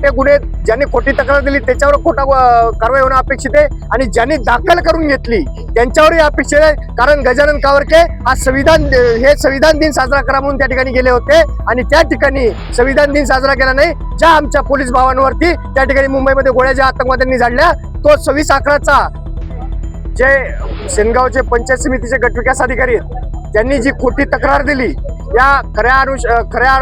खोटे गुन्हे ज्यांनी खोटी तक्रार दिली त्याच्यावर खोटा कारवाई होणं अपेक्षित आहे. आणि ज्यांनी दाखल करून घेतली त्यांच्यावरही अपेक्षित आहे. कारण गजानन कावरके हा संविधान हे संविधान दिन साजरा करा म्हणून त्या ठिकाणी गेले होते. आणि त्या ठिकाणी संविधान दिन साजरा केला नाही. ज्या आमच्या पोलीस भावांवरती त्या ठिकाणी मुंबईमध्ये गोळ्या ज्या आतंकवाद्यांनी झाडल्या तो सव्वीस अकराचा जे शेनगावचे पंचायत समितीचे गटविकास अधिकारी आहेत त्यांनी जी खोटी तक्रार दिली या खऱ्या अनुष खऱ्या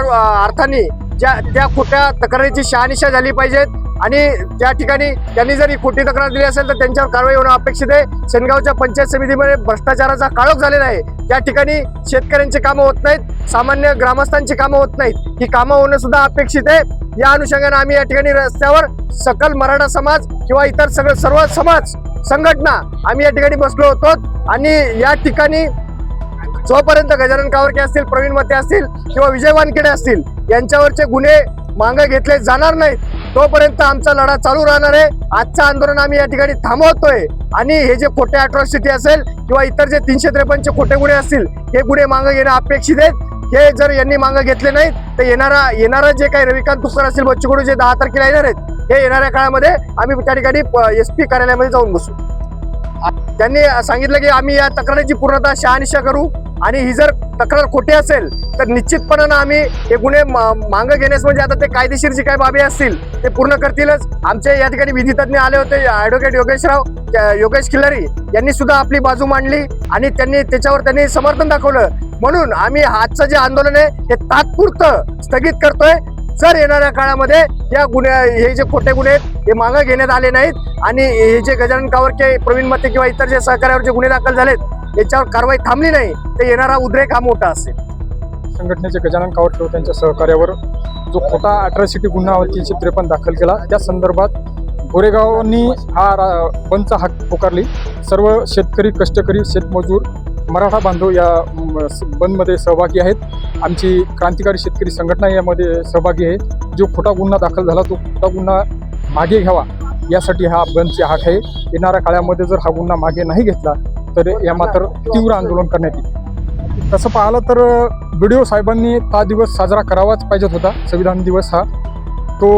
अर्थाने ज्या त्या खोट्या तक्रारीची शहानिशा झाली पाहिजेत आणि त्या ठिकाणी त्यांनी जर ही खोटी तक्रार दिली असेल तर त्यांच्यावर कारवाई होणं अपेक्षित आहे. सेनगावच्या पंचायत समितीमध्ये भ्रष्टाचाराचा काळोख झालेला आहे. त्या ठिकाणी शेतकऱ्यांची कामं होत नाहीत सामान्य ग्रामस्थांची कामं होत नाहीत. ही कामं होणं सुद्धा अपेक्षित आहे. या अनुषंगाने आम्ही या ठिकाणी रस्त्यावर सकल मराठा समाज किंवा इतर सगळं सर्व समाज संघटना आम्ही या ठिकाणी बसलो होतो आणि या ठिकाणी जोपर्यंत गजानन कावरके असतील प्रवीण मते असतील किंवा विजय वानखेडे असतील यांच्यावरचे गुन्हे मागे घेतले जाणार नाहीत तोपर्यंत आमचा लढा चालू राहणार आहे. आजचं आंदोलन आम्ही या ठिकाणी थांबवतोय. आणि हे जे खोटे अट्रॉसिटी असेल किंवा इतर जे तीनशे त्रेपन्नचे खोटे गुन्हे असतील हे गुन्हे मागे घेणं अपेक्षित आहेत. हे जर यांनी मागे घेतले नाहीत तर येणारा येणारा जे काही रविकांत तुपकर असतील बच्चूकडू जे दहा तारखेला येणार आहेत हे येणाऱ्या काळामध्ये आम्ही त्या ठिकाणी एस पी कार्यालयामध्ये जाऊन बसू. त्यांनी सांगितलं की आम्ही या तक्रारीची पूर्णतः शहानिशा करू. आणि ही जर तक्रार खोटी असेल तर निश्चितपणानं आम्ही हे गुन्हे मागं घेण्यास म्हणजे आता ते कायदेशीर जी काही बाबी असतील ते पूर्ण करतीलच. आमचे या ठिकाणी विधितज्ञ आले होते ॲडव्होकेट योगेशराव योगेश खिल्लारी. यांनी सुद्धा आपली बाजू मांडली आणि त्यांनी त्याच्यावर त्यांनी समर्थन दाखवलं. म्हणून आम्ही आजचं जे आंदोलन आहे हे तात्पुरतं स्थगित करतोय. जर येणाऱ्या काळामध्ये या गुन्हे हे जे खोटे गुन्हे आहेत हे मागं घेण्यात आले नाहीत आणि हे जे गजानन कावरके प्रवीण मते किंवा इतर जे सहकार्यावर जे गुन्हे दाखल झालेत याच्यावर कारवाई थांबली नाही तर येणारा उद्रेक हा मोठा असेल. संघटनेचे गजानन कावटके त्यांच्या सहकार्यावर जो खोटा अट्रॉसिटी गुन्हा तीनशे त्रेपन्न दाखल केला त्या संदर्भात गोरेगावांनी हा रा- बंदचा हाक पुकारली. सर्व शेतकरी कष्टकरी शेतमजूर मराठा बांधव या बंदमध्ये सहभागी आहेत. आमची क्रांतिकारी शेतकरी संघटना यामध्ये सहभागी आहे. जो खोटा गुन्हा दाखल झाला तो खोटा गुन्हा मागे घ्यावा यासाठी हा बंदचे हाक आहे. येणाऱ्या काळामध्ये जर हा गुन्हा मागे नाही घेतला तर या मात्र तीव्र आंदोलन करण्यात येईल. तसं पाहिलं तर बीडीओ साहेबांनी हा दिवस साजरा करावाच पाहिजेत होता. संविधान दिवस हा. तो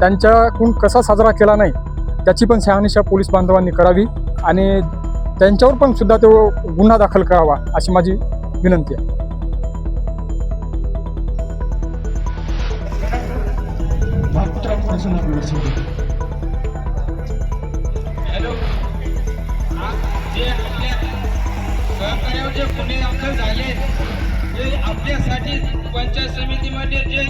त्यांच्याकडून कसा साजरा केला नाही त्याची पण शहानिशा पोलीस बांधवांनी करावी आणि त्यांच्यावर पण सुद्धा तो गुन्हा दाखल करावा अशी माझी विनंती आहे. हॅलो जे गुन्हे दाखल झाले जे आपल्यासाठी पंचायत समितीमध्ये जे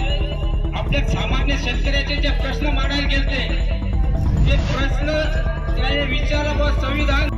आपल्या सामान्य शेतकऱ्याचे जे प्रश्न मांडायला गेले ते प्रश्न त्याने विचारा व संविधान